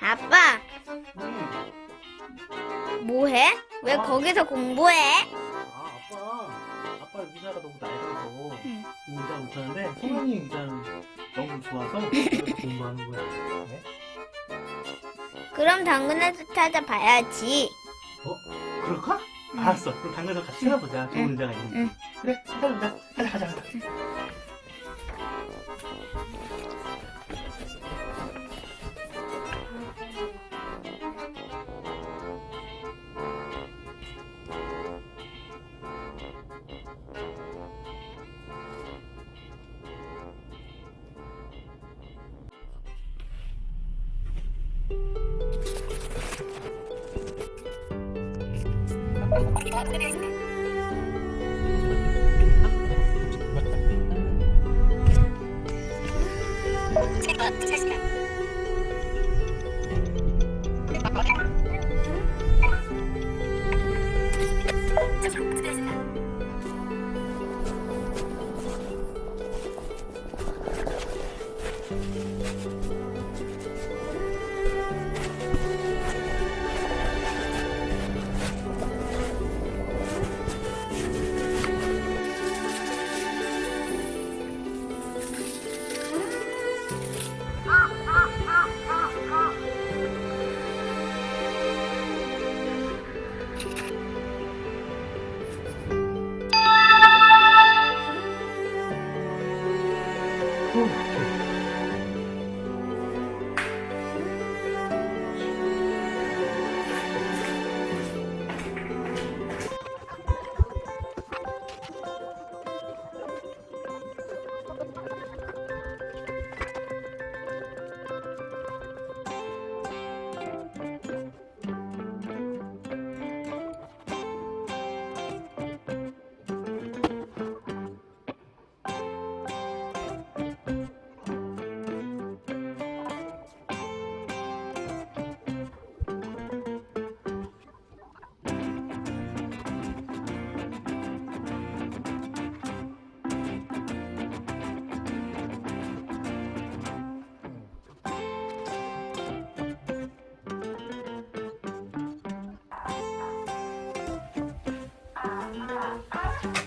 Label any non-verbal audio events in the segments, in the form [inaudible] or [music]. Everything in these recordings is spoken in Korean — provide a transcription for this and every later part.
아빠, 응. 뭐해? 왜 어? 거기서 공부해? 아, 아빠. 아빠 의자가 너무 낡아서 응. 의자 못하는데 소연이 의자는 너무 좋아서 [laughs] 그래서 공부하는 거야. 네? 그럼 당근에서 찾아봐야지. 어? 그럴까? 응. 알았어. 그럼 당근에서 같이 찾아보자. 좋은 응. 의자가 있는지. 응. 그래, 찾아보자. 가자, 가자, 가자. you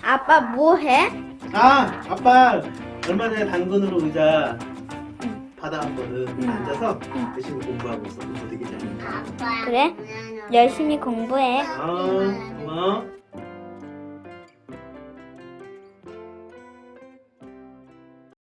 아빠 뭐해? 아, 아빠 얼마 전에 당근으로 의자 받아왔거든. 응. 앉아서 열심히 공부하고 있어. 공부 되게 잘해. 그래? 열심히 공부해. 아, 고마워.